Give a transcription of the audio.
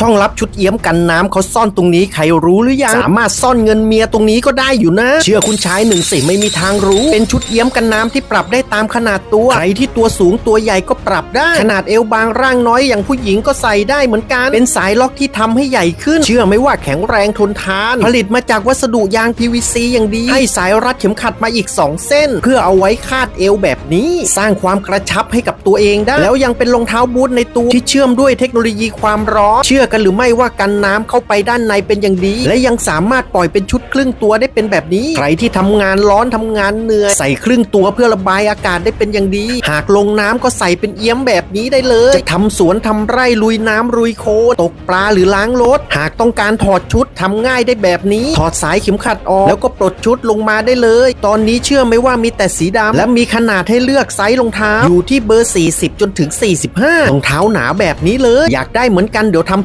ช่องลับชุดเอี้ยมกันน้ำเขาซ่อนตรงนี้ใครรู้หรือยัง สามารถซ่อนเงินเมียตรงนี้ก็ได้อยู่นะ เชื่อคุณชายหนึ่งสิไม่มีทางรู้ เป็นชุดเอี้ยมกันน้ำที่ปรับได้ตามขนาดตัว ใครที่ตัวสูงตัวใหญ่ก็ปรับได้ ขนาดเอวบางร่างน้อยอย่างผู้หญิงก็ใส่ได้เหมือนกัน เป็นสายล็อกที่ทำให้ใหญ่ขึ้น เชื่อไหมว่าแข็งแรงทนทาน ผลิตมาจากวัสดุยาง PVC อย่างดี ให้สายรัดเข็มขัดมาอีก 2 เส้น เพื่อเอาไว้คาดเอวแบบนี้ สร้างความกระชับให้กับตัวเองได้ แล้วยังเป็นรองเท้าบูทในตัวที่เชื่อมด้วยเทคโนโลยีความร้อนเชื่อกันหรือไม่ว่ากันน้ำเข้าไปด้านในเป็นอย่างดี และยังสามารถปล่อยเป็นชุดครึ่งตัวได้เป็นแบบนี้ ใครที่ทำงานร้อนทำงานเหนื่อยใส่ครึ่งตัวเพื่อระบายอากาศได้เป็นอย่างดี หากลงน้ำก็ใส่เป็นเอี้ยมแบบนี้ได้เลย จะทำสวนทำไร่ลุยน้ำลุยโคตกปลาหรือล้างรถ หากต้องการถอดชุดทำง่ายได้แบบนี้ ถอดสายเข็มขัดออก แล้วก็ปลดชุดลงมาได้เลย ตอนนี้เชื่อไหมว่ามีแต่สีดำและมีขนาดให้เลือกไซส์รองเท้าอยู่ที่เบอร์ 40 จนถึง 45รองเท้าหนาแบบนี้เลย อยากได้เหมือนกันเดี๋ยวทำ